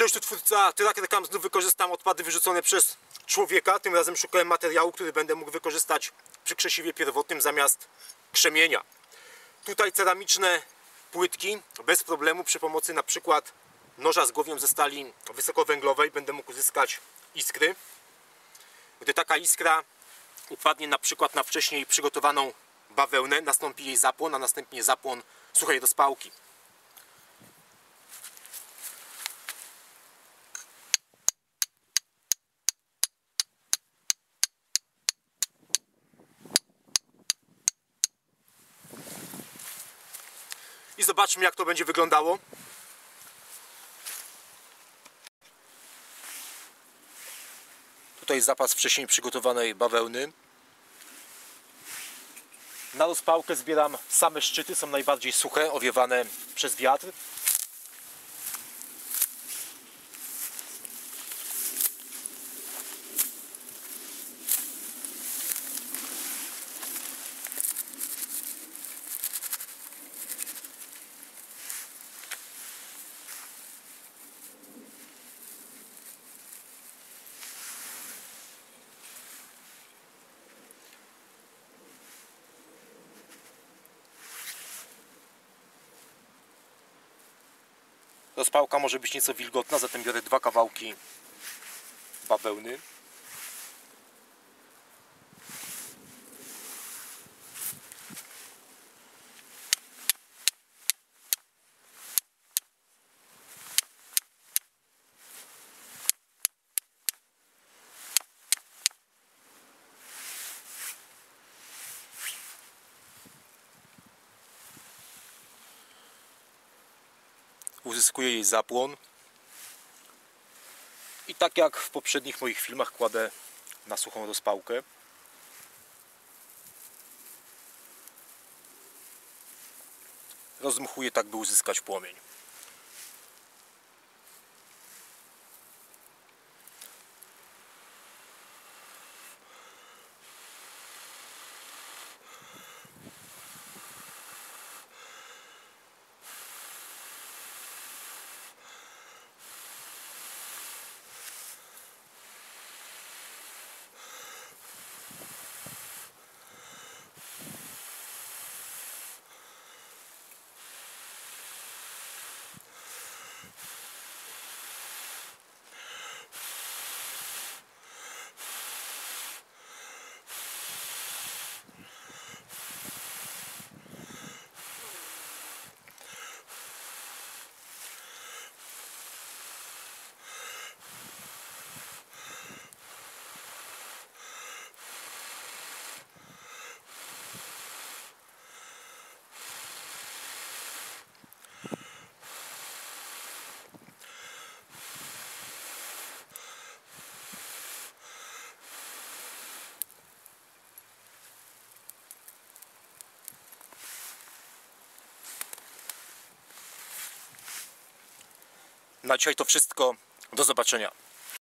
Cześć, tu twórca Tyrak znów wykorzystam odpady wyrzucone przez człowieka. Tym razem szukałem materiału, który będę mógł wykorzystać przy krzesiwie pierwotnym zamiast krzemienia. Tutaj ceramiczne płytki bez problemu przy pomocy na przykład noża z głowiem ze stali wysokowęglowej będę mógł uzyskać iskry. Gdy taka iskra upadnie na przykład na wcześniej przygotowaną bawełnę, nastąpi jej zapłon, a następnie zapłon suchej rozpałki. Zobaczmy jak to będzie wyglądało. Tutaj zapas wcześniej przygotowanej bawełny. Na rozpałkę zbieram same szczyty, są najbardziej suche, owiewane przez wiatr. Rozpałka może być nieco wilgotna, zatem biorę dwa kawałki bawełny. Uzyskuję jej zapłon. I tak jak w poprzednich moich filmach kładę na suchą rozpałkę. Rozmuchuję tak by uzyskać płomień Na dzisiaj to wszystko. Do zobaczenia.